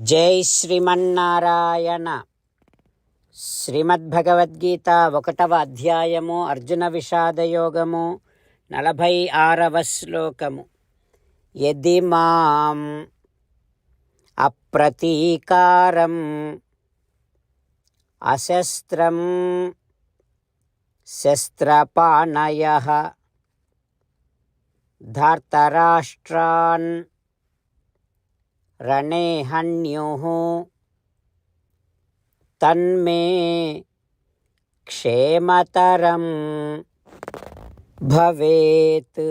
జై శ్రీమన్నారాయణ. శ్రీమద్భగవద్గీత ఒకటవ అధ్యాయము అర్జున విషాదయోగము నలభై ఆరవ శ్లోకము. యది మాం అప్రతీకారం అశస్త్రం శస్త్రపాణయ ధార్తరాష్ట్రాన్ रणे हन्युः तन्मे క్షేమతరం భవేత్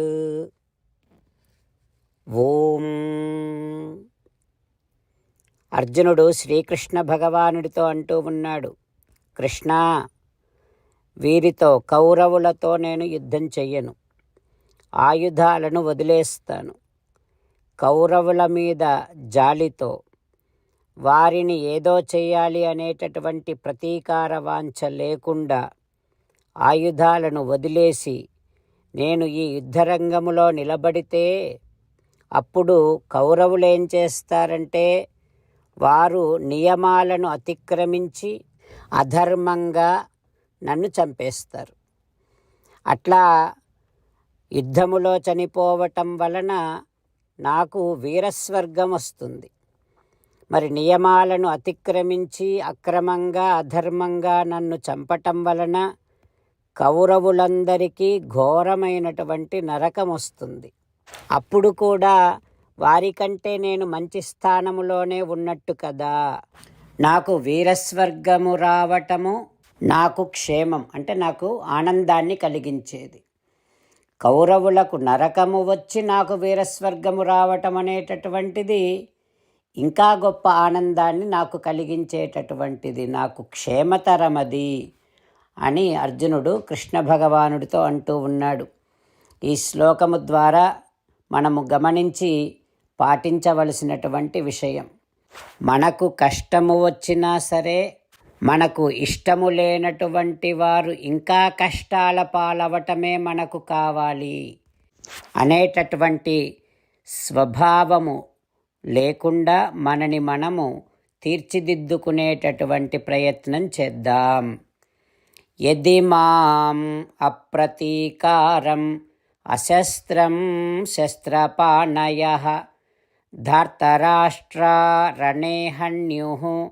ఓం అర్జునుడు శ్రీకృష్ణ భగవానుడితో అంటూ ఉన్నాడు కృష్ణ వీరితో కౌరవులతో నేను యుద్ధం చెయ్యను ఆయుధాలను వదిలేస్తాను కౌరవుల మీద జాలితో వారిని ఏదో చేయాలి అనేటటువంటి ప్రతీకార వాంఛ లేకుండా ఆయుధాలను వదిలేసి నేను ఈ యుద్ధరంగములో నిలబడితే అప్పుడు కౌరవులు ఏం చేస్తారంటే వారు నియమాలను అతిక్రమించి అధర్మంగా నన్ను చంపేస్తారు. అట్లా యుద్ధములో చనిపోవటం వలన నాకు వీరస్వర్గం వస్తుంది. మరి నియమాలను అతిక్రమించి అక్రమంగా అధర్మంగా నన్ను చంపటం వలన కౌరవులందరికీ ఘోరమైనటువంటి నరకం వస్తుంది. అప్పుడు కూడా వారికంటే నేను మంచి స్థానములోనే ఉన్నట్టు కదా. నాకు వీరస్వర్గము రావటము నాకు క్షేమం అంటే నాకు ఆనందాన్ని కలిగించేది. కౌరవులకు నరకము వచ్చి నాకు వీరస్వర్గము రావటం అనేటటువంటిది ఇంకా గొప్ప ఆనందాన్ని నాకు కలిగించేటటువంటిది నాకు క్షేమతరమది అని అర్జునుడు కృష్ణ భగవానుడితో అంటూ ఉన్నాడు. ఈ శ్లోకము ద్వారా మనము గమనించి పాటించవలసినటువంటి విషయం. మనకు కష్టము వచ్చినా సరే మనకు ఇష్టము లేనటువంటి వారు ఇంకా కష్టాల పాలవటమే మనకు కావాలి. అనేటటువంటి స్వభావము లేకుండా మనని మనము తీర్చిదిద్దుకునేటటువంటి ప్రయత్నం చేద్దాం. యది మాం అప్రతీకారం అశస్త్రం శస్త్రపాణయ ధార్తరాష్ట్రారణేహణ్యు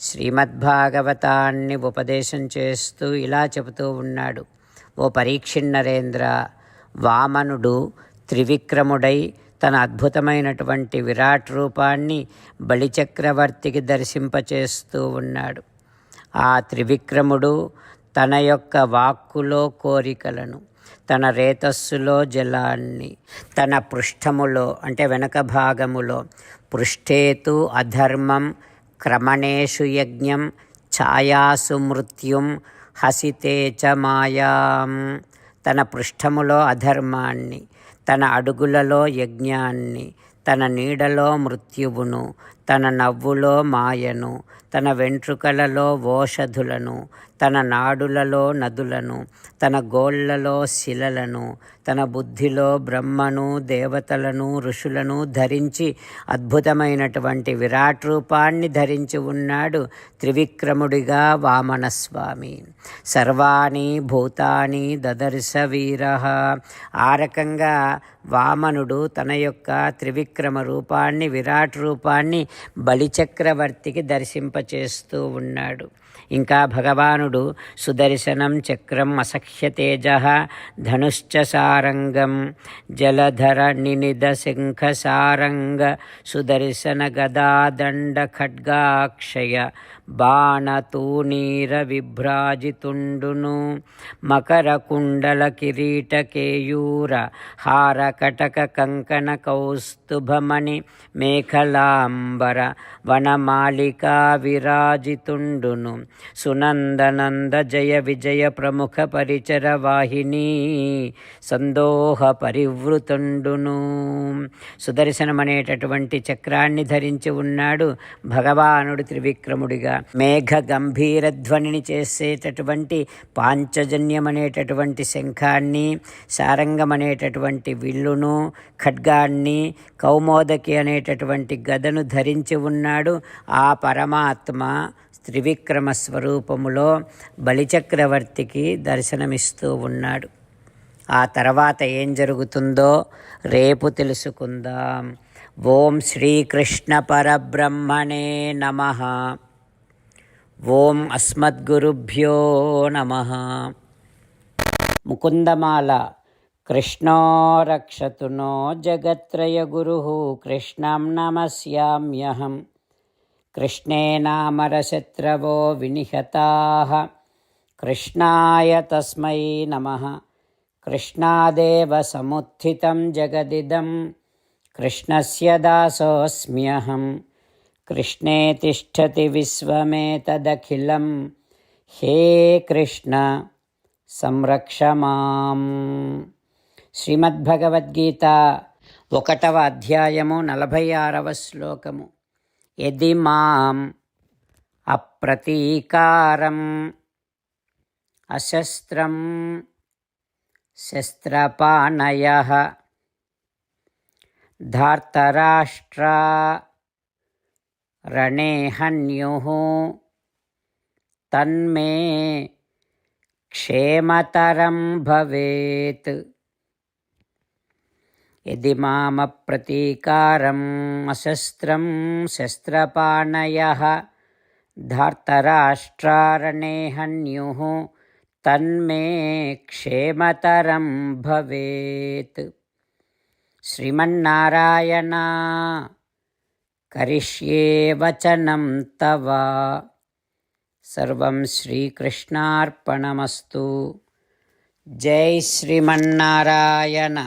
శ్రీమద్భాగవతాన్ని ఉపదేశం చేస్తూ ఇలా చెబుతూ ఉన్నాడు. ఓ పరీక్షిన్నరేంద్ర వామనుడు త్రివిక్రముడై తన అద్భుతమైనటువంటి విరాట్ రూపాన్ని బలిచక్రవర్తికి దర్శింపచేస్తూ ఉన్నాడు. ఆ త్రివిక్రముడు తన యొక్క వాక్కులో కోరికలను తన రేతస్సులో జలాన్ని తన పృష్ఠములో అంటే వెనక భాగములో పృష్ఠేతు అధర్మం క్రమణేషు యజ్ఞం ఛాయాసు మృత్యుం హసితే చ మాయాం తన పృష్ఠములో అధర్మాన్ని తన అడుగులలో యజ్ఞాన్ని తన నీడలో మృత్యువును తన నవ్వులో మాయను తన వెంట్రుకలలో ఓషధులను తన నాడులలో నదులను తన గోళ్ళలో శిలలను తన బుద్ధిలో బ్రహ్మను దేవతలను ఋషులను ధరించి అద్భుతమైనటువంటి విరాట్ రూపాన్ని ధరించి ఉన్నాడు త్రివిక్రముడిగా వామనస్వామి. సర్వాణి భూతాని దదర్శ వీర. ఆ రకంగా వామనుడు తన యొక్క త్రివిక్రమ రూపాన్ని విరాట్ రూపాన్ని బలిచక్రవర్తికి దర్శింపచేస్తూ ఉన్నాడు. ఇంకా భగవానుడు సుదర్శనం చక్రం అసఖ్యతేజ ధనుశ్చ సారంగం జలధర నినిద శంఖ సారంగ సుదర్శన గదాదండ ఖడ్గాక్షయ బాణతూనీర విభ్రాజితుండును మకర కుండల హారకటక కంకణ కౌస్తుభమణి మేఖలాంబర వనమాలికా విరాజితుండును. సునందనంద జయ విజయ ప్రముఖ పరిచర వాహిని సందోహ పరివృతుండును. సుదర్శనమనేటటువంటి చక్రాన్ని ధరించి ఉన్నాడు భగవానుడు త్రివిక్రముడిగా. మేఘ గంభీర ధ్వనిని చేసేటటువంటి పాంచజన్యమనేటటువంటి శంఖాన్ని సారంగమనేటటువంటి విల్లును ఖడ్గాన్ని కౌమోదకి అనేటటువంటి గదను ధరించి ఉన్నాడు ఆ పరమాత్మ త్రివిక్రమ స్వరూపములో బలిచక్రవర్తికి దర్శనమిస్తూ ఉన్నాడు. ఆ తర్వాత ఏం జరుగుతుందో రేపు తెలుసుకుందాం. ఓం శ్రీకృష్ణ పరబ్రహ్మణే నమ. ఓం అస్మద్గురుభ్యో నమ. ముకుందమాల. కృష్ణో రక్షతునో జగత్రయ గురు. కృష్ణం నమస్యామ్యహం. कृष्णेनामरशत्रवो विनिहताः कृष्णाय तस्मै नमः कृष्णादेव समुत्थितं जगदिदं कृष्णस्य दासोऽस्म्यहं कृष्णे तिष्ठति विश्वमेतदखिलं हे कृष्ण సంరక్ష మాం శ్రీమద్భగవద్గీత ఒకటవ అధ్యాయము నలభై ఆరవ శ్లోకము యది మాం అప్రతీకారం అశస్త్రం శస్త్రపాణయ ధార్తరాష్ట్రా రణే హన్యు తన్మే క్షేమతరం భవేత్ यदि मामप्रतीकारम् अशस्त्रं शस्त्रपाणयः धार्तराष्ट्रारणे हन्युः तन्मे क्षेमतरं भवेत् श्रीमन्नारायण करिष्ये वचनं तव सर्वं श्रीकृष्णार्पणमस्तु जय श्रीमन्नारायण